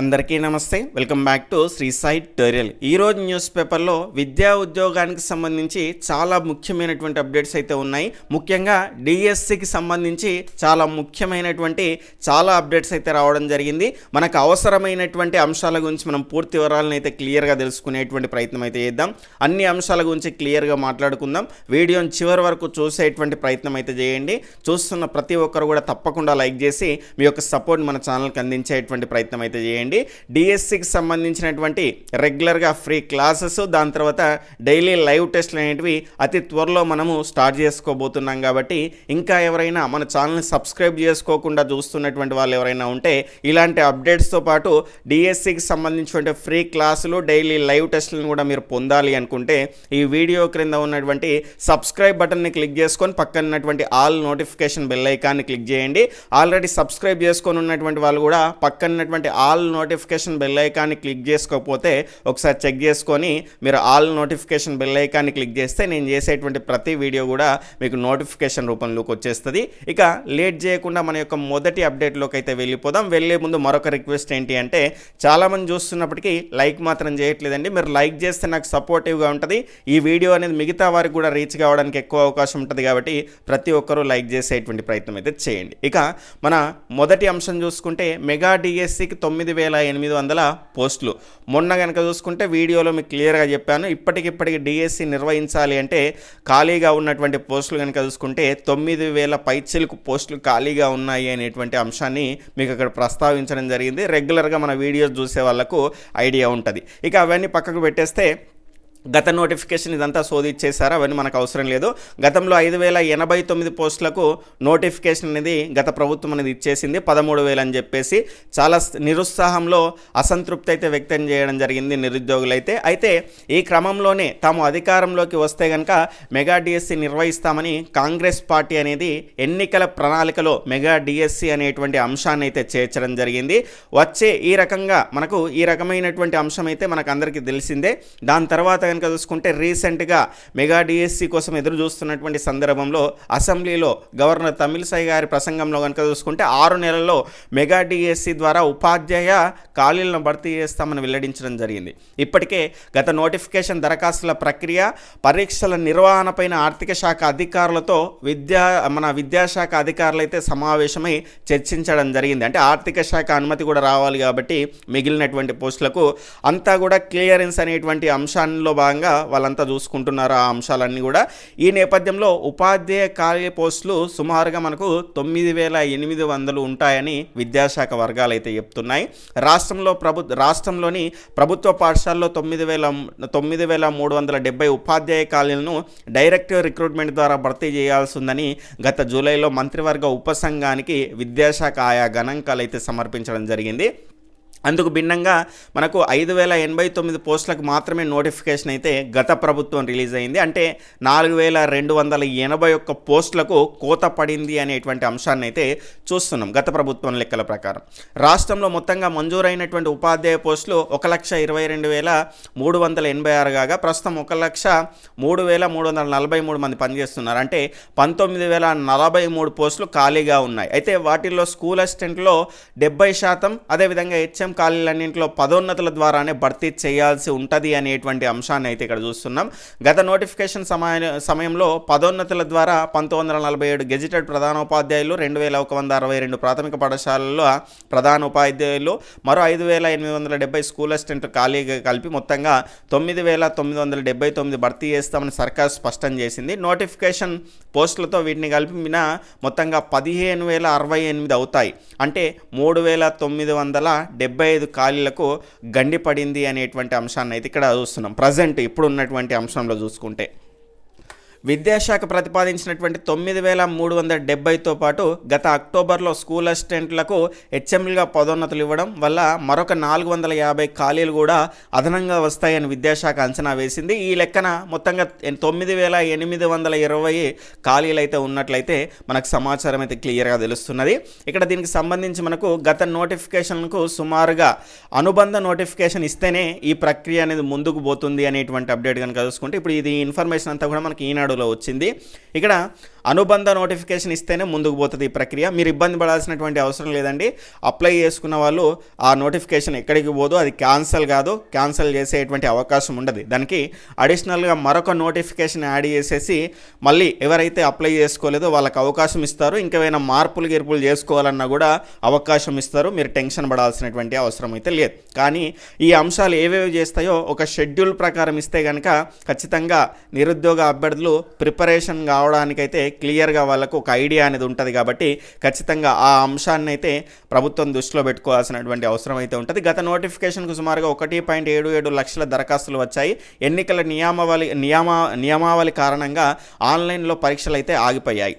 అందరికీ నమస్తే. Welcome back to Sri Sai టోరియల్ ఈరోజు న్యూస్ పేపర్లో విద్యా ఉద్యోగానికి సంబంధించి చాలా ముఖ్యమైనటువంటి అప్డేట్స్ అయితే ఉన్నాయి. ముఖ్యంగా డిఎస్సికి సంబంధించి చాలా ముఖ్యమైనటువంటి చాలా అప్డేట్స్ అయితే రావడం జరిగింది. మనకు అవసరమైనటువంటి అంశాల గురించి మనం పూర్తి వివరాలను అయితే క్లియర్గా తెలుసుకునేటువంటి ప్రయత్నం అయితే చేద్దాం. అన్ని అంశాల గురించి క్లియర్గా మాట్లాడుకుందాం. వీడియోని చివరి వరకు చూసేటువంటి ప్రయత్నం అయితే చేయండి. చూస్తున్న ప్రతి ఒక్కరు కూడా తప్పకుండా లైక్ చేసి మీ యొక్క సపోర్ట్ మన ఛానల్కి అందించేటువంటి ప్రయత్నం అయితే చేయండి. డిఎస్సికి సంబంధించినటువంటి రెగ్యులర్గా ఫ్రీ క్లాసెస్ దాని తర్వాత డైలీ లైవ్ టెస్ట్లు అనేటివి అతి త్వరలో మనము స్టార్ట్ చేసుకోబోతున్నాం కాబట్టి ఇంకా ఎవరైనా మన ఛానల్ని సబ్స్క్రైబ్ చేసుకోకుండా చూస్తున్నటువంటి వాళ్ళు ఎవరైనా ఉంటే ఇలాంటి అప్డేట్స్తో పాటు డిఎస్సికి సంబంధించినటువంటి ఫ్రీ క్లాసులు డైలీ లైవ్ టెస్ట్లను కూడా మీరు పొందాలి అనుకుంటే ఈ వీడియో క్రింద ఉన్నటువంటి సబ్స్క్రైబ్ బటన్ని క్లిక్ చేసుకొని పక్కన ఉన్నటువంటి ఆల్ నోటిఫికేషన్ బెల్ ఐకాన్ని క్లిక్ చేయండి. ఆల్రెడీ సబ్స్క్రైబ్ చేసుకొని ఉన్నటువంటి వాళ్ళు కూడా పక్కన ఉన్నటువంటి ఆల్ నోటిఫికేషన్ బెల్ ఐకాన్ని క్లిక్ చేసుకోకపోతే ఒకసారి చెక్ చేసుకొని మీరు ఆల్ నోటిఫికేషన్ బెల్ ఐకాన్ని క్లిక్ చేస్తే నేను చేసేటువంటి ప్రతి వీడియో కూడా మీకు నోటిఫికేషన్ రూపంలోకి వచ్చేస్తుంది. ఇక లేట్ చేయకుండా మన యొక్క మొదటి అప్డేట్లోకి అయితే వెళ్ళిపోదాం. వెళ్ళే ముందు మరొక రిక్వెస్ట్ ఏంటి అంటే చాలామంది చూస్తున్నప్పటికీ లైక్ మాత్రం చేయట్లేదండి. మీరు లైక్ చేస్తే నాకు సపోర్టివ్గా ఉంటుంది. ఈ వీడియో అనేది మిగతా వారికి కూడా రీచ్ కావడానికి ఎక్కువ అవకాశం ఉంటుంది కాబట్టి ప్రతి ఒక్కరూ లైక్ చేసేటువంటి ప్రయత్నం అయితే చేయండి. ఇక మన మొదటి అంశం చూసుకుంటే మెగా డిఎస్సికి తొమ్మిది వేల వేల ఎనిమిది వందల పోస్టులు. మొన్న కనుక చూసుకుంటే వీడియోలో మీకు క్లియర్గా చెప్పాను. ఇప్పటికిప్పటికి డిఎస్సి నిర్వహించాలి అంటే ఖాళీగా ఉన్నటువంటి పోస్టులు కనుక చూసుకుంటే తొమ్మిది వేల పైచిలకు పోస్టులు ఖాళీగా ఉన్నాయి అనేటువంటి అంశాన్ని మీకు అక్కడ ప్రస్తావించడం జరిగింది. రెగ్యులర్గా మన వీడియోస్ చూసే వాళ్ళకు ఐడియా ఉంటుంది. ఇక అవన్నీ పక్కకు పెట్టేస్తే గత నోటిఫికేషన్ ఇదంతా శోధించేశారు? అవన్నీ మనకు అవసరం లేదు. గతంలో ఐదు వేల ఎనభై తొమ్మిది పోస్టులకు నోటిఫికేషన్ అనేది గత ప్రభుత్వం అనేది ఇచ్చేసింది. పదమూడు వేలు అని చెప్పేసి చాలా నిరుత్సాహంలో అసంతృప్తి అయితే వ్యక్తం చేయడం జరిగింది నిరుద్యోగులైతే. అయితే ఈ క్రమంలోనే తాము అధికారంలోకి వస్తే కనుక మెగా డిఎస్సి నిర్వహిస్తామని కాంగ్రెస్ పార్టీ అనేది ఎన్నికల ప్రణాళికలో మెగా డిఎస్సి అనేటువంటి అంశాన్ని అయితే చేర్చడం జరిగింది. వచ్చే ఈ రకంగా మనకు ఈ రకమైనటువంటి అంశం అయితే మనకు అందరికీ తెలిసిందే. దాని తర్వాత కనుక చూసుకుంటే రీసెంట్గా మెగా డిఎస్సి కోసం ఎదురు చూస్తున్నటువంటి సందర్భంలో అసెంబ్లీలో గవర్నర్ తమిళసై గారి ప్రసంగంలో కనుక చూసుకుంటే ఆరు నెలల్లో మెగా డిఎస్సి ద్వారా ఉపాధ్యాయ ఖాళీలను భర్తీ చేస్తామని వెల్లడించడం జరిగింది. ఇప్పటికే గత నోటిఫికేషన్ దరఖాస్తుల ప్రక్రియ పరీక్షల నిర్వహణపైన ఆర్థిక శాఖ అధికారులతో విద్యా మన విద్యాశాఖ అధికారులు అయితే సమావేశమై చర్చించడం జరిగింది. అంటే ఆర్థిక శాఖ అనుమతి కూడా రావాలి కాబట్టి మిగిలినటువంటి పోస్టులకు అంతా కూడా క్లియరెన్స్ అనేటువంటి అంశాల్లో భాగంగా వాళ్ళంతా చూసుకుంటున్నారు ఆ అంశాలన్నీ కూడా. ఈ నేపథ్యంలో ఉపాధ్యాయ ఖాళీ పోస్టులు సుమారుగా మనకు తొమ్మిది వేల ఎనిమిది వందలు ఉంటాయని విద్యాశాఖ వర్గాలు అయితే చెప్తున్నాయి. రాష్ట్రంలో ప్రభు రాష్ట్రంలోని ప్రభుత్వ పాఠశాలలో తొమ్మిది వేల తొమ్మిది వేల మూడు వందల డెబ్బై ఉపాధ్యాయ ఖాళీలను డైరెక్ట్ రిక్రూట్మెంట్ ద్వారా భర్తీ చేయాల్సి ఉందని గత జూలైలో మంత్రివర్గ ఉపసంఘానికి విద్యాశాఖ ఆయా గణాంకాలు అయితే సమర్పించడం జరిగింది. అందుకు భిన్నంగా మనకు ఐదు వేల ఎనభై తొమ్మిది పోస్టులకు మాత్రమే నోటిఫికేషన్ అయితే గత ప్రభుత్వం రిలీజ్ అయింది. అంటే నాలుగు వేల రెండు వందల ఎనభై ఒక్క పోస్టులకు కోత పడింది అనేటువంటి అంశాన్ని అయితే చూస్తున్నాం గత ప్రభుత్వం లెక్కల ప్రకారం. రాష్ట్రంలో మొత్తంగా మంజూరైనటువంటి ఉపాధ్యాయ పోస్టులు ఒక లక్ష ఇరవై రెండు వేల మూడు వందల ఎనభై ఆరు కాగా ప్రస్తుతం ఒక లక్ష మూడు వేల మూడు వందల నలభై మూడు మంది పనిచేస్తున్నారు. అంటే పంతొమ్మిది వేల నలభై మూడు పోస్టులు ఖాళీగా ఉన్నాయి. అయితే వాటిల్లో స్కూల్ అసిస్టెంట్లో డెబ్బై శాతం అదేవిధంగా హెచ్ఎం ఖాళీలన్నింటిలో పదోన్నతుల ద్వారానే భర్తీ చేయాల్సి ఉంటుంది అనేటువంటి అంశాన్ని అయితే ఇక్కడ చూస్తున్నాం. గత నోటిఫికేషన్ సమయ సమయంలో పదోన్నతుల ద్వారా పంతొమ్మిది వందల నలభై ఏడు గెజిటెడ్ ప్రధానోపాధ్యాయులు రెండు వేల ఒక వంద అరవై రెండు ప్రాథమిక పాఠశాలల్లో ప్రధాన ఉపాధ్యాయులు మరో ఐదు వేల ఎనిమిది వందల డెబ్బై స్కూల్ అసిస్టెంట్ ఖాళీగా కలిపి మొత్తంగా తొమ్మిది వేల తొమ్మిది వందల డెబ్బై తొమ్మిది భర్తీ చేస్తామని సర్కార్ స్పష్టం చేసింది. నోటిఫికేషన్ పోస్టులతో వీటిని కలిపిన మొత్తంగా పదిహేను వేల అరవై ఎనిమిది అవుతాయి. అంటే మూడు వేల తొమ్మిది వందల డెబ్బై ఐదు ఖాళీలకు గండి పడింది అనేటువంటి అంశాన్ని అయితే ఇక్కడ చూస్తున్నాం. ప్రజెంట్ ఇప్పుడు ఉన్నటువంటి అంశంలో చూసుకుంటే. విద్యాశాఖ ప్రతిపాదించినటువంటి తొమ్మిది వేల మూడు వందల డెబ్బైతో పాటు గత అక్టోబర్లో స్కూల్ అసిస్టెంట్లకు హెచ్ఎంలుగా పదోన్నతులు ఇవ్వడం వల్ల మరొక నాలుగు వందల యాభై ఖాళీలు కూడా అదనంగా వస్తాయని విద్యాశాఖ అంచనా వేసింది. ఈ లెక్కన మొత్తంగా తొమ్మిది వేల ఎనిమిది వందల ఇరవై ఖాళీలు అయితే ఉన్నట్లయితే మనకు సమాచారం అయితే క్లియర్గా తెలుస్తున్నది. ఇక్కడ దీనికి సంబంధించి మనకు గత నోటిఫికేషన్కు సుమారుగా అనుబంధ నోటిఫికేషన్ ఇస్తేనే ఈ ప్రక్రియ అనేది ముందుకు పోతుంది అనేటువంటి అప్డేట్ కనుక చూసుకుంటే ఇప్పుడు ఇది ఇన్ఫర్మేషన్ అంతా కూడా మనకి ఈనాడు లో వచ్చింది. ఇక్కడ అనుబంధ నోటిఫికేషన్ ఇస్తేనే ముందుకు పోతుంది ఈ ప్రక్రియ. మీరు ఇబ్బంది పడాల్సినటువంటి అవసరం లేదండి. అప్లై చేసుకున్న వాళ్ళు ఆ నోటిఫికేషన్ ఎక్కడికి పోదు అది క్యాన్సల్ కాదు క్యాన్సల్ చేసేటువంటి అవకాశం ఉండదు. దానికి అడిషనల్గా మరొక నోటిఫికేషన్ యాడ్ చేసేసి మళ్ళీ ఎవరైతే అప్లై చేసుకోలేదో వాళ్ళకి అవకాశం ఇస్తారు. ఇంకేమైనా మార్పులు గిర్పులు చేసుకోవాలన్నా కూడా అవకాశం ఇస్తారు. మీరు టెన్షన్ పడాల్సినటువంటి అవసరం అయితే లేదు. కానీ ఈ అంశాలు ఏవేవి చేస్తాయో ఒక షెడ్యూల్ ప్రకారం ఇస్తే కనుక ఖచ్చితంగా నిరుద్యోగ అభ్యర్థులు ప్రిపరేషన్ కావడానికైతే క్లియర్గా వాళ్ళకు ఒక ఐడియా అనేది ఉంటుంది కాబట్టి ఖచ్చితంగా ఆ అంశాన్ని అయితే ప్రభుత్వం దృష్టిలో పెట్టుకోవాల్సినటువంటి అవసరం అయితే ఉంటుంది. గత నోటిఫికేషన్కు సుమారుగా ఒకటి పాయింట్ ఏడు ఏడు లక్షల దరఖాస్తులు వచ్చాయి. ఎన్నికల నియామావళి నియామ నియమావళి కారణంగా ఆన్లైన్లో పరీక్షలు అయితే ఆగిపోయాయి.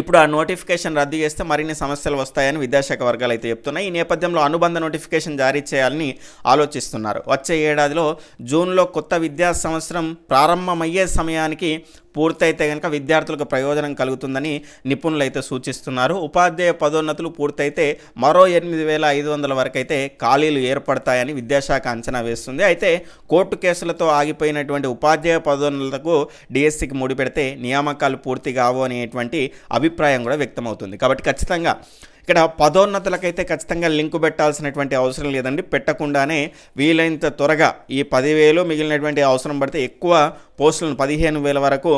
ఇప్పుడు ఆ నోటిఫికేషన్ రద్దు చేస్తే మరిన్ని సమస్యలు వస్తాయని విద్యాశాఖ వర్గాలు అయితే చెప్తున్నాయి. ఈ నేపథ్యంలో అనుబంధ నోటిఫికేషన్ జారీ చేయాలని ఆలోచిస్తున్నారు. వచ్చే ఏడాదిలో జూన్లో కొత్త విద్యా సంవత్సరం ప్రారంభమయ్యే సమయానికి పూర్తయితే కనుక విద్యార్థులకు ప్రయోజనం కలుగుతుందని నిపుణులు అయితే సూచిస్తున్నారు. ఉపాధ్యాయ పదోన్నతులు పూర్తయితే మరో ఎనిమిది వేల ఐదు వందల వరకు అయితే ఖాళీలు ఏర్పడతాయని విద్యాశాఖ అంచనా వేస్తుంది. అయితే కోర్టు కేసులతో ఆగిపోయినటువంటి ఉపాధ్యాయ పదోన్నతులకు డిఎస్సికి ముడిపెడితే నియామకాలు పూర్తి కావు అనేటువంటి అభిప్రాయం కూడా వ్యక్తమవుతుంది. కాబట్టి ఖచ్చితంగా ఇక్కడ పదోన్నతులకైతే ఖచ్చితంగా లింకు పెట్టాల్సినటువంటి అవసరం లేదండి. పెట్టకుండానే వీలైనంత త్వరగా ఈ పదివేలు మిగిలినటువంటి అవసరం పడితే ఎక్కువ పోస్టులను పదిహేను వేల వరకు.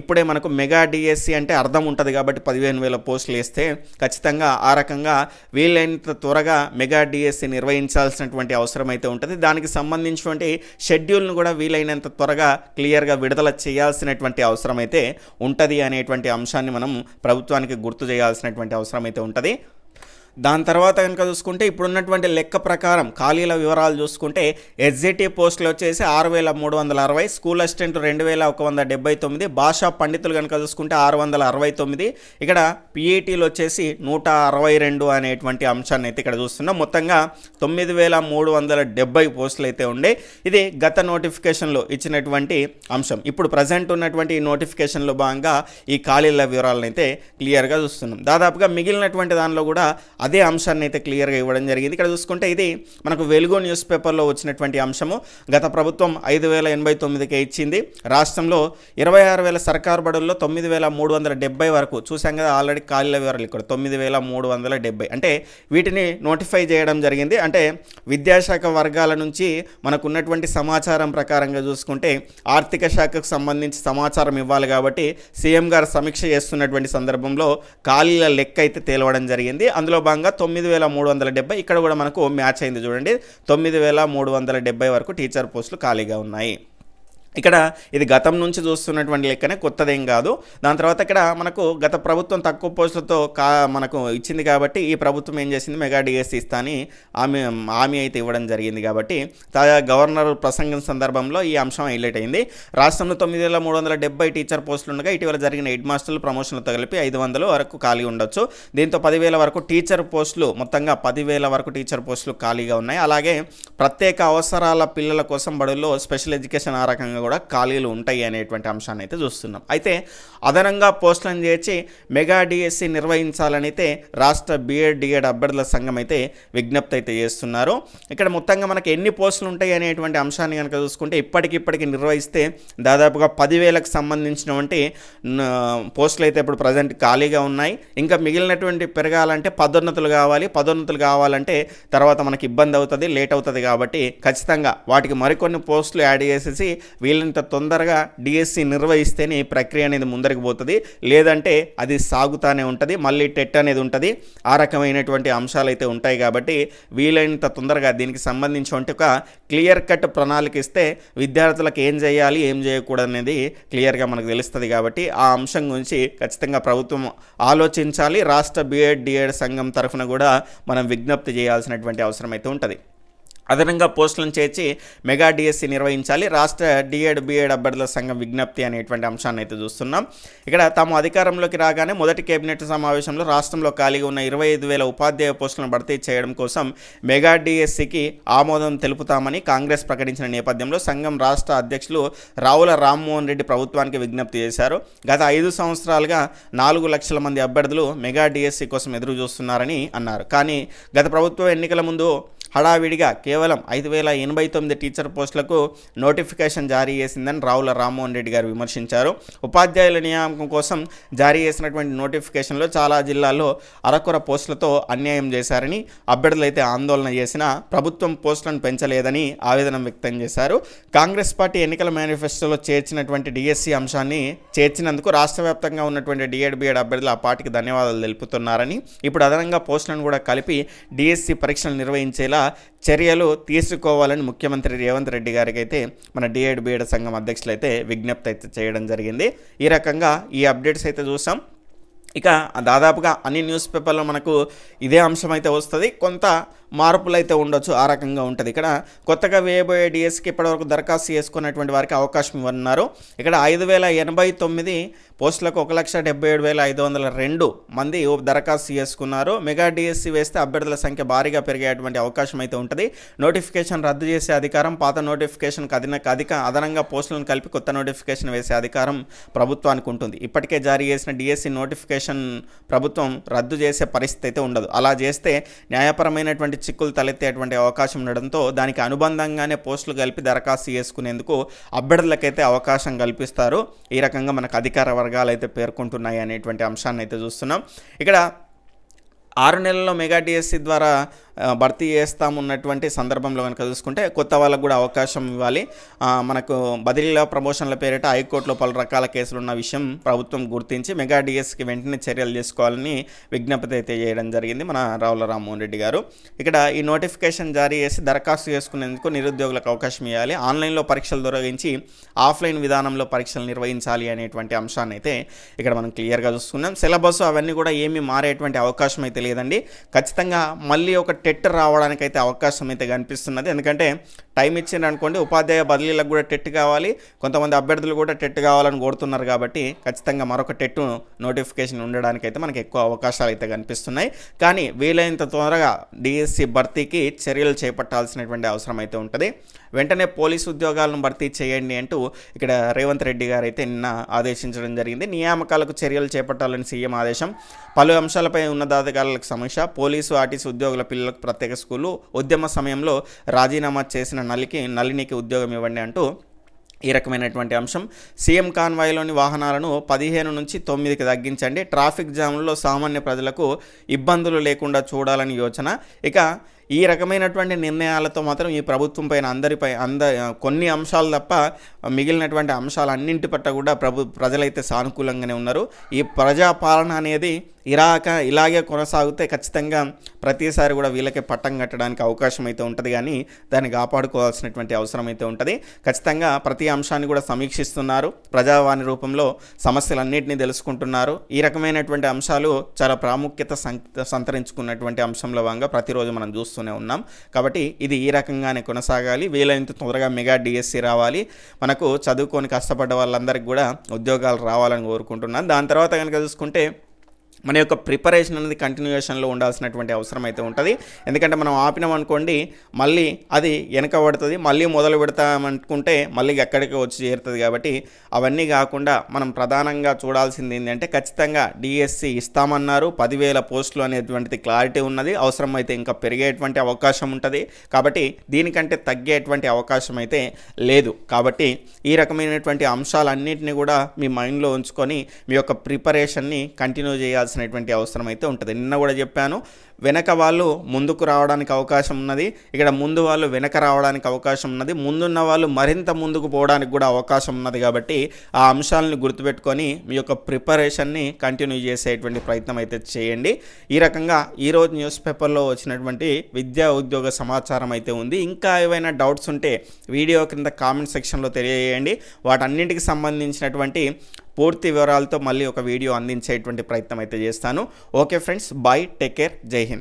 ఇప్పుడే మనకు మెగా డిఎస్సి అంటే అర్థం ఉంటుంది కాబట్టి పదిహేను వేల పోస్టులు వేస్తే ఖచ్చితంగా ఆ రకంగా వీలైనంత త్వరగా మెగా డిఎస్సి నిర్వహించాల్సినటువంటి అవసరం అయితే ఉంటుంది. దానికి సంబంధించినటువంటి షెడ్యూల్ను కూడా వీలైనంత త్వరగా క్లియర్గా విడుదల చేయాల్సినటువంటి అవసరం అయితే ఉంటుంది అనేటువంటి అంశాన్ని మనం ప్రభుత్వానికి గుర్తు చేయాల్సినటువంటి అవసరం అయితే ఉంటుంది. దాని తర్వాత కనుక చూసుకుంటే ఇప్పుడున్నటువంటి లెక్క ప్రకారం ఖాళీల వివరాలు చూసుకుంటే ఎస్జిటి పోస్టులు వచ్చేసి ఆరు వేల మూడు వందల అరవై స్కూల్ అసిస్టెంట్ రెండు వేల ఒక వంద డెబ్బై తొమ్మిది భాషా పండితులు కనుక చూసుకుంటే ఆరు వందల అరవై తొమ్మిది ఇక్కడ పిఈటీలు వచ్చేసి నూట అరవై రెండు అనేటువంటి అంశాన్ని అయితే ఇక్కడ చూస్తున్నాం. మొత్తంగా తొమ్మిది వేల మూడు వందల డెబ్బై పోస్టులు అయితే ఉండే. ఇది గత నోటిఫికేషన్లో ఇచ్చినటువంటి అంశం. ఇప్పుడు ప్రజెంట్ ఉన్నటువంటి ఈ నోటిఫికేషన్లో భాగంగా ఈ ఖాళీల వివరాలను అయితే క్లియర్గా చూస్తున్నాం. దాదాపుగా మిగిలినటువంటి దానిలో కూడా అదే అంశాన్ని అయితే క్లియర్గా ఇవ్వడం జరిగింది. ఇక్కడ చూసుకుంటే ఇది మనకు వెలుగు న్యూస్ పేపర్లో వచ్చినటువంటి అంశము. గత ప్రభుత్వం ఐదు వేల ఎనభై తొమ్మిదికే ఇచ్చింది. రాష్ట్రంలో ఇరవై ఆరు వేల సర్కారు బడుల్లో తొమ్మిది వేల మూడు వందల డెబ్బై వరకు చూసాం కదా ఆల్రెడీ ఖాళీల వివరాలు ఇక్కడ. తొమ్మిది వేల మూడు వందల డెబ్బై. అంటే వీటిని నోటిఫై చేయడం జరిగింది. అంటే విద్యాశాఖ వర్గాల నుంచి మనకు ఉన్నటువంటి సమాచారం ప్రకారంగా చూసుకుంటే ఆర్థిక శాఖకు సంబంధించి సమాచారం ఇవ్వాలి కాబట్టి సీఎం గారు సమీక్ష చేస్తున్నటువంటి సందర్భంలో ఖాళీల లెక్క అయితే తేలవడం జరిగింది. అందులో భాగంగా తొమ్మిది వేల మూడు వందల డెబ్బై ఇక్కడ కూడా మనకు మ్యాచ్ అయింది చూడండి. తొమ్మిది వేల మూడు వందల డెబ్బై వరకు టీచర్ పోస్టులు ఖాళీగా ఉన్నాయి. ఇక్కడ ఇది గతం నుంచి చూస్తున్నటువంటి లెక్కనే కొత్తదేం కాదు. దాని తర్వాత ఇక్కడ మనకు గత ప్రభుత్వం తక్కువ పోస్టులతో కా మనకు ఇచ్చింది కాబట్టి ఈ ప్రభుత్వం ఏం చేసింది? మెగా డిఎస్సి ఇస్తా అని హామీ హామీ అయితే ఇవ్వడం జరిగింది కాబట్టి తాజా గవర్నర్ ప్రసంగం సందర్భంలో ఈ అంశం హైలైట్ అయింది. రాష్ట్రంలో తొమ్మిది వేల మూడు వందల డెబ్బై టీచర్ పోస్టులు ఉండగా ఇటీవల జరిగిన హెడ్ మాస్టర్లు ప్రమోషన్లతో కలిపి ఐదు వందల వరకు ఖాళీ ఉండొచ్చు. దీంతో పదివేల వరకు టీచర్ పోస్టులు మొత్తంగా పదివేల వరకు టీచర్ పోస్టులు ఖాళీగా ఉన్నాయి. అలాగే ప్రత్యేక అవసరాల పిల్లల కోసం బడుల్లో స్పెషల్ ఎడ్యుకేషన్ ఆ రకంగా కూడా ఖాళీలు ఉంటాయి అనేటువంటి అంశాన్ని అయితే చూస్తున్నాం. అయితే అదనంగా పోస్టులను చేర్చి మెగా డిఎస్సి నిర్వహించాలని అయితే రాష్ట్ర బీఎడ్ డిఎడ్ అభ్యర్థుల సంఘం అయితే విజ్ఞప్తి అయితే చేస్తున్నారు. ఇక్కడ మొత్తంగా మనకి ఎన్ని పోస్టులు ఉంటాయి అనేటువంటి అంశాన్ని కనుక చూసుకుంటే ఇప్పటికిప్పటికి నిర్వహిస్తే దాదాపుగా పదివేలకు సంబంధించినటువంటి పోస్టులు అయితే ఇప్పుడు ప్రజెంట్ ఖాళీగా ఉన్నాయి. ఇంకా మిగిలినటువంటి పెరగాలంటే పదోన్నతులు కావాలి. పదోన్నతులు కావాలంటే తర్వాత మనకి ఇబ్బంది అవుతుంది లేట్ అవుతుంది కాబట్టి ఖచ్చితంగా వాటికి మరికొన్ని పోస్టులు యాడ్ చేసేసి వీళ్ళంత తొందరగా డిఎస్సి నిర్వహిస్తేనే ఈ ప్రక్రియ అనేది ముందరికి పోతుంది. లేదంటే అది సాగుతానే ఉంటుంది. మళ్ళీ టెట్ అనేది ఉంటుంది. ఆ రకమైనటువంటి అంశాలు అయితే ఉంటాయి కాబట్టి వీలైనంత తొందరగా దీనికి సంబంధించి ఒక క్లియర్ కట్ ప్రణాళిక ఇస్తే విద్యార్థులకు ఏం చేయాలి ఏం చేయకూడదు అనేది క్లియర్గా మనకు తెలుస్తుంది కాబట్టి ఆ అంశం గురించి ఖచ్చితంగా ప్రభుత్వం ఆలోచించాలి. రాష్ట్ర బీఎడ్ డిఎడ్ సంఘం తరఫున కూడా మనం విజ్ఞప్తి చేయాల్సినటువంటి అవసరం అయితే ఉంటుంది. అదనంగా పోస్టులను చేర్చి మెగా డిఎస్సి నిర్వహించాలి. రాష్ట్ర డిఎడ్ బిఎడ్ అభ్యర్థుల సంఘం విజ్ఞప్తి అనేటువంటి అంశాన్ని అయితే చూస్తున్నాం. ఇక్కడ తాము అధికారంలోకి రాగానే మొదటి కేబినెట్ సమావేశంలో రాష్ట్రంలో ఖాళీగా ఉన్న ఇరవై ఐదు వేల ఉపాధ్యాయ పోస్టులను భర్తీ చేయడం కోసం మెగా డిఎస్సికి ఆమోదం తెలుపుతామని కాంగ్రెస్ ప్రకటించిన నేపథ్యంలో సంఘం రాష్ట్ర అధ్యక్షులు రావుల రామ్మోహన్ రెడ్డి ప్రభుత్వానికి విజ్ఞప్తి చేశారు. గత ఐదు సంవత్సరాలుగా నాలుగు లక్షల మంది అభ్యర్థులు మెగా డిఎస్సి కోసం ఎదురు చూస్తున్నారని అన్నారు. కానీ గత ప్రభుత్వ ఎన్నికల ముందు హడావిడిగా కేవలం ఐదు వేల ఎనభై తొమ్మిది టీచర్ పోస్టులకు నోటిఫికేషన్ జారీ చేసిందని రావుల రామ్మోహన్ రెడ్డి గారు విమర్శించారు. ఉపాధ్యాయుల నియామకం కోసం జారీ చేసినటువంటి నోటిఫికేషన్లో చాలా జిల్లాల్లో అరకొర పోస్టులతో అన్యాయం చేశారని అభ్యర్థులు అయితే ఆందోళన చేసినా ప్రభుత్వం పోస్టులను పెంచలేదని ఆవేదన వ్యక్తం చేశారు. కాంగ్రెస్ పార్టీ ఎన్నికల మేనిఫెస్టోలో చేర్చినటువంటి డిఎస్సి అంశాన్ని చేర్చినందుకు రాష్ట్ర వ్యాప్తంగా ఉన్నటువంటి డిఎడ్ బిఎడ్ అభ్యర్థులు ఆ పార్టీకి ధన్యవాదాలు తెలుపుతున్నారని ఇప్పుడు అదనంగా పోస్టులను కూడా కలిపి డిఎస్సి పరీక్షలు నిర్వహించేలా చర్యలు తీసుకోవాలని ముఖ్యమంత్రి రేవంత్ రెడ్డి గారికి అయితే మన డిఎడ్ బిఎడ్ సంఘం అధ్యక్షులు అయితే విజ్ఞప్తి అయితే చేయడం జరిగింది. ఈ రకంగా ఈ అప్డేట్స్ అయితే చూసాం. ఇక దాదాపుగా అన్ని న్యూస్ పేపర్లో మనకు ఇదే అంశం అయితే వస్తుంది. కొంత మార్పులు అయితే ఉండొచ్చు ఆ రకంగా ఉంటుంది. ఇక్కడ కొత్తగా వేయబోయే డిఎస్కి ఇప్పటివరకు దరఖాస్తు చేసుకున్నటువంటి వారికి అవకాశం ఇవ్వనున్నారు. ఇక్కడ ఐదు వేల ఎనభై తొమ్మిది పోస్టులకు ఒక లక్ష డెబ్బై ఏడు వేల ఐదు వందల రెండు మంది దరఖాస్తు చేసుకున్నారు. మెగా డిఎస్సి వేస్తే అభ్యర్థుల సంఖ్య భారీగా పెరిగేటువంటి అవకాశం అయితే ఉంటుంది. నోటిఫికేషన్ రద్దు చేసే అధికారం పాత నోటిఫికేషన్కి అధిన అధిక అదనంగా పోస్టులను కలిపి కొత్త నోటిఫికేషన్ వేసే అధికారం ప్రభుత్వానికి ఉంటుంది. ఇప్పటికే జారీ చేసిన డిఎస్సి నోటిఫికేషన్ ప్రభుత్వం రద్దు చేసే పరిస్థితి అయితే ఉండదు. అలా చేస్తే న్యాయపరమైనటువంటి చిక్కులు తలెత్తేటువంటి అవకాశం ఉండడంతో దానికి అనుబంధంగానే పోస్టులు కలిపి దరఖాస్తు చేసుకునేందుకు అభ్యర్థులకైతే అవకాశం కల్పిస్తారు. ఈ రకంగా మనకు అధికార వర్గాలు అయితే పేర్కొంటున్నాయి అనేటువంటి అంశాన్ని అయితే చూస్తున్నాం. ఇక్కడ ఆరు నెలల్లో మెగా డిఎస్సి ద్వారా భర్తీ చేస్తామున్నటువంటి సందర్భంలో కనుక చూసుకుంటే కొత్త వాళ్ళకు కూడా అవకాశం ఇవ్వాలి. మనకు బదిలీల ప్రమోషన్ల పేరిట హైకోర్టులో పలు రకాల కేసులు ఉన్న విషయం ప్రభుత్వం గుర్తించి మెగా డిఎస్కి వెంటనే చర్యలు తీసుకోవాలని విజ్ఞప్తి అయితే చేయడం జరిగింది మన రావుల రామ్మోహన్ రెడ్డి గారు. ఇక్కడ ఈ నోటిఫికేషన్ జారీ చేసి దరఖాస్తు చేసుకునేందుకు నిరుద్యోగులకు అవకాశం ఇవ్వాలి. ఆన్లైన్లో పరీక్షలు దొరగించి ఆఫ్లైన్ విధానంలో పరీక్షలు నిర్వహించాలి అనేటువంటి అంశాన్ని అయితే ఇక్కడ మనం క్లియర్గా చూస్తున్నాం సిలబస్ అవన్నీ కూడా ఏమీ మారేటువంటి అవకాశం అయితే లేదండి. ఖచ్చితంగా మళ్ళీ ఒక టెట్ రావడానికి అయితే అవకాశం అయితే కనిపిస్తున్నది. ఎందుకంటే టైం ఇచ్చిండ్రు అనుకోండి ఉపాధ్యాయ బదిలీలకు కూడా టెట్ కావాలి. కొంతమంది అభ్యర్థులు కూడా టెట్ కావాలని కోరుతున్నారు కాబట్టి ఖచ్చితంగా మరొక టెట్ నోటిఫికేషన్ ఉండడానికి అయితే మనకి ఎక్కువ అవకాశాలు అయితే కనిపిస్తున్నాయి. కానీ వీలైనంత త్వరగా డిఎస్సి భర్తీకి చర్యలు చేపట్టాల్సినటువంటి అవసరం అయితే ఉంటుంది. వెంటనే పోలీసు ఉద్యోగాలను భర్తీ చేయండి అంటూ ఇక్కడ రేవంత్ రెడ్డి గారు అయితే నిన్న ఆదేశించడం జరిగింది. నియామకాలకు చర్యలు చేపట్టాలని సీఎం ఆదేశం. పలు అంశాలపై ఉన్నతాధికారులకు సమీక్ష. పోలీసు ఆర్టీసీ ఉద్యోగుల పిల్లలకు ప్రత్యేక స్కూలు. ఉద్యమ సమయంలో రాజీనామా చేసిన నలికి నలినికి ఉద్యోగం ఇవ్వండి అంటూ ఈ రకమైనటువంటి అంశం. సీఎం కాన్వాయ్లోని వాహనాలను పదిహేను నుంచి తొమ్మిదికి తగ్గించండి. ట్రాఫిక్ జామ్లో సామాన్య ప్రజలకు ఇబ్బందులు లేకుండా చూడాలని యోచన. ఇక ఈ రకమైనటువంటి నిర్ణయాలతో మాత్రం ఈ ప్రభుత్వం పైన అందరిపై అంద కొన్ని అంశాలు తప్ప మిగిలినటువంటి అంశాలన్నింటి పట్ల కూడా ప్రభు ప్రజలైతే సానుకూలంగానే ఉన్నారు. ఈ ప్రజాపాలన అనేది ఇరాక ఇలాగే కొనసాగితే ఖచ్చితంగా ప్రతిసారి కూడా వీళ్ళకే పట్టం కట్టడానికి అవకాశం అయితే ఉంటుంది. కానీ దాన్ని కాపాడుకోవాల్సినటువంటి అవసరం అయితే ఉంటుంది. ఖచ్చితంగా ప్రతి అంశాన్ని కూడా సమీక్షిస్తున్నారు. ప్రజావాణి రూపంలో సమస్యలన్నింటినీ తెలుసుకుంటున్నారు. ఈ రకమైనటువంటి అంశాలు చాలా ప్రాముఖ్యత సంతరించుకున్నటువంటి అంశంలో భాగంగా ప్రతిరోజు మనం చూస్తున్నాం. చేస్తూనే ఉన్నాం. కాబట్టి ఇది ఈ రకంగానే కొనసాగాలి. వీలైనంత తొందరగా మెగా డిఎస్సి రావాలి. మనకు చదువుకొని కష్టపడ్డ వాళ్ళందరికీ కూడా ఉద్యోగాలు రావాలని కోరుకుంటున్నాను. దాని తర్వాత కనుక చూసుకుంటే మన యొక్క ప్రిపరేషన్ అనేది కంటిన్యూషన్లో ఉండాల్సినటువంటి అవసరం అయితే ఉంటుంది. ఎందుకంటే మనం ఆపినాం అనుకోండి మళ్ళీ అది వెనక పడుతుంది మళ్ళీ మొదలు పెడతామనుకుంటే మళ్ళీ ఎక్కడికి వచ్చి చేరుతుంది కాబట్టి అవన్నీ కాకుండా మనం ప్రధానంగా చూడాల్సింది ఏంటంటే ఖచ్చితంగా డిఎస్సి ఇస్తామన్నారు. పదివేల పోస్టులు అనేటువంటిది క్లారిటీ ఉన్నది. అవసరం అయితే ఇంకా పెరిగేటువంటి అవకాశం ఉంటుంది. కాబట్టి దీనికంటే తగ్గేటువంటి అవకాశం అయితే లేదు. కాబట్టి ఈ రకమైనటువంటి అంశాలన్నింటినీ కూడా మీ మైండ్లో ఉంచుకొని మీ యొక్క ప్రిపరేషన్ని కంటిన్యూ చేయాల్సి చేయాల్సినటువంటి అవసరం అయితే ఉంటుంది. నిన్న కూడా చెప్పాను వెనక వాళ్ళు ముందుకు రావడానికి అవకాశం ఉన్నది. ఇక్కడ ముందు వాళ్ళు వెనక రావడానికి అవకాశం ఉన్నది. ముందున్న వాళ్ళు మరింత ముందుకు పోవడానికి కూడా అవకాశం ఉన్నది కాబట్టి ఆ అంశాలను గుర్తుపెట్టుకొని మీ యొక్క ప్రిపరేషన్ని కంటిన్యూ చేసేటువంటి ప్రయత్నం అయితే చేయండి. ఈ రకంగా ఈరోజు న్యూస్ పేపర్లో వచ్చినటువంటి విద్యా ఉద్యోగ సమాచారం అయితే ఉంది. ఇంకా ఏవైనా డౌట్స్ ఉంటే వీడియో కింద కామెంట్ సెక్షన్లో తెలియజేయండి. వాటన్నింటికి సంబంధించినటువంటి పూర్తి వివరాలతో మళ్ళీ ఒక వీడియో అందించేటువంటి ప్రయత్నం అయితే చేస్తాను. Okay friends bye take care Jai Hind.